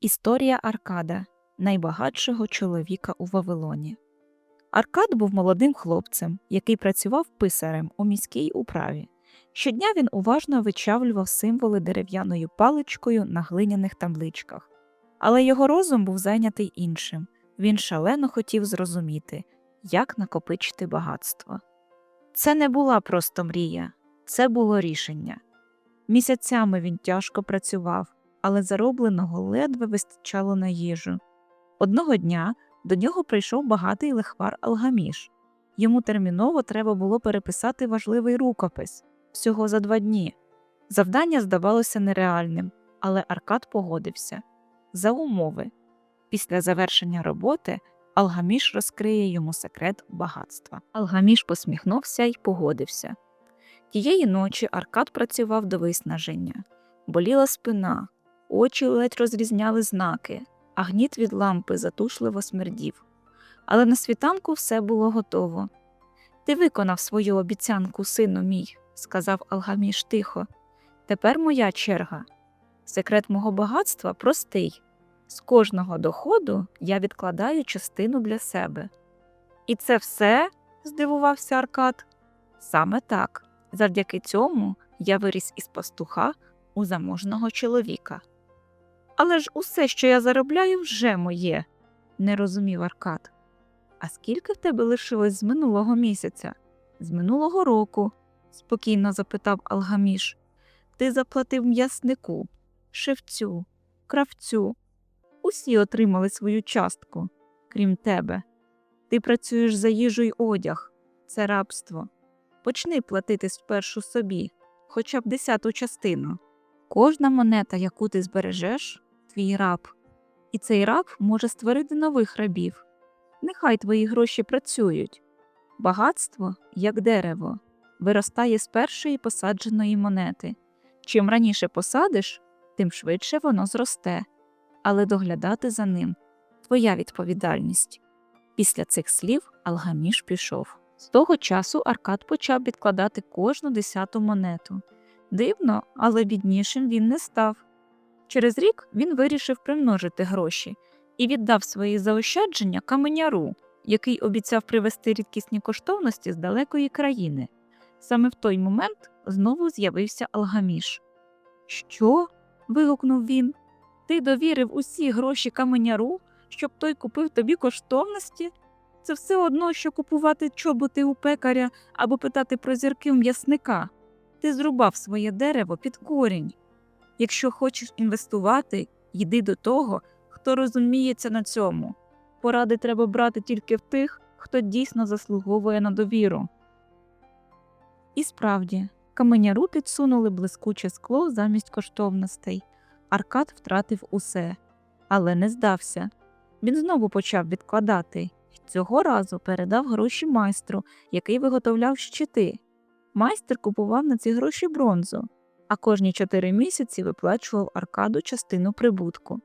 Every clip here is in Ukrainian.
Історія Аркада, найбагатшого чоловіка у Вавилоні. Аркад був молодим хлопцем, який працював писарем у міській управі. Щодня він уважно вичавлював символи дерев'яною паличкою на глиняних табличках. Але його розум був зайнятий іншим. Він шалено хотів зрозуміти, як накопичити багатство. Це не була просто мрія, це було рішення. Місяцями він тяжко працював, але заробленого ледве вистачало на їжу. Одного дня до нього прийшов багатий лихвар Алгаміш. Йому терміново треба було переписати важливий рукопис всього за два дні. Завдання здавалося нереальним, але Аркад погодився за умови. Після завершення роботи Алгаміш розкриє йому секрет багатства. Алгаміш посміхнувся і погодився. Тієї ночі Аркад працював до виснаження. Боліла спина, очі ледь розрізняли знаки, а гніт від лампи затушливо смердів. Але на світанку все було готово. Ти виконав свою обіцянку, сину мій, сказав Алгаміш тихо. Тепер моя черга. Секрет мого багатства простий. З кожного доходу я відкладаю частину для себе. І це все? здивувався Аркад. Саме так. Завдяки цьому я виріс із пастуха у заможного чоловіка. Але ж усе, що я заробляю, вже моє, не розумів Аркад. А скільки в тебе лишилось з минулого місяця? З минулого року? спокійно запитав Алгаміш. Ти заплатив м'яснику, шевцю, кравцю. Усі отримали свою частку, крім тебе. Ти працюєш за їжу й одяг, це рабство. Почни платити спершу собі, хоча б десяту частину. Кожна монета, яку ти збережеш, твій раб, і цей раб може створити нових рабів. Нехай твої гроші працюють. Багатство, як дерево, виростає з першої посадженої монети. Чим раніше посадиш, тим швидше воно зросте, але доглядати за ним твоя відповідальність. Після цих слів Алгаміш пішов. З того часу Аркад почав відкладати кожну десяту монету. Дивно, але біднішим він не став. Через рік він вирішив примножити гроші і віддав свої заощадження каменяру, який обіцяв привезти рідкісні коштовності з далекої країни. Саме в той момент знову з'явився Алгаміш. Що? вигукнув він. Ти довірив усі гроші каменяру, щоб той купив тобі коштовності? Це все одно, що купувати чоботи у пекаря або питати про зірки в м'ясника. Ти зрубав своє дерево під корінь. Якщо хочеш інвестувати, йди до того, хто розуміється на цьому. Поради треба брати тільки в тих, хто дійсно заслуговує на довіру. І справді, каменяру підсунули блискуче скло замість коштовностей. Аркад втратив усе, але не здався. Він знову почав відкладати цього разу передав гроші майстру, який виготовляв щити. Майстер купував на ці гроші бронзу, а кожні чотири місяці виплачував Аркаду частину прибутку.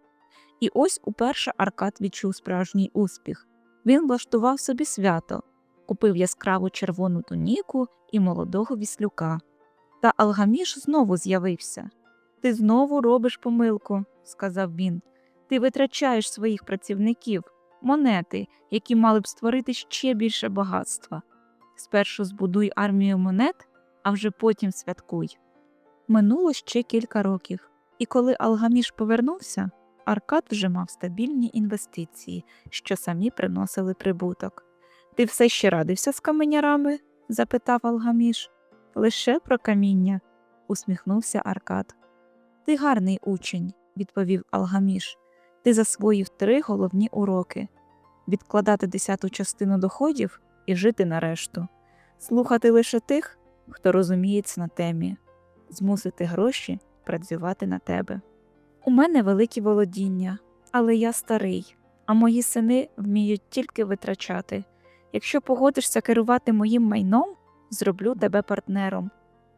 І ось уперше Аркад відчув справжній успіх. Він влаштував собі свято, купив яскраву червону туніку і молодого віслюка. Та Алгаміш знову з'явився. Ти знову робиш помилку, сказав він. Ти витрачаєш своїх працівників, монети, які мали б створити ще більше багатства. Спершу збудуй армію монет, а вже потім святкуй. Минуло ще кілька років, і коли Алгаміш повернувся, Аркад вже мав стабільні інвестиції, що самі приносили прибуток. Ти все ще радився з каменярами? запитав Алгаміш. Лише про каміння, усміхнувся Аркад. Ти гарний учень, відповів Алгаміш. Ти засвоїв три головні уроки відкладати десяту частину доходів і жити на решту, слухати лише тих, хто розуміється на темі, змусити гроші працювати на тебе. У мене великі володіння, але я старий, а мої сини вміють тільки витрачати. Якщо погодишся керувати моїм майном, зроблю тебе партнером.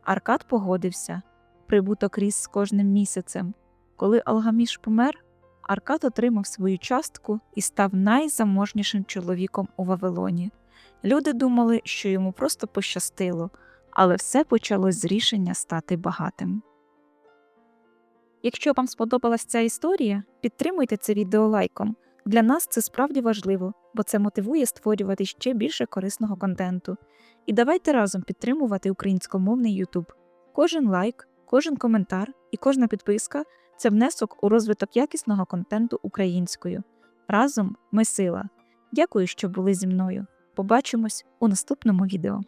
Аркад погодився. Прибуток ріс з кожним місяцем. Коли Алгаміш помер, Аркад отримав свою частку і став найзаможнішим чоловіком у Вавилоні. Люди думали, що йому просто пощастило, але все почалось з рішення стати багатим. Якщо вам сподобалась ця історія, підтримуйте це відео лайком. Для нас це справді важливо, бо це мотивує створювати ще більше корисного контенту. І давайте разом підтримувати українськомовний YouTube. Кожен лайк, кожен коментар і кожна підписка це внесок у розвиток якісного контенту українською. Разом ми сила. Дякую, що були зі мною. Побачимось у наступному відео.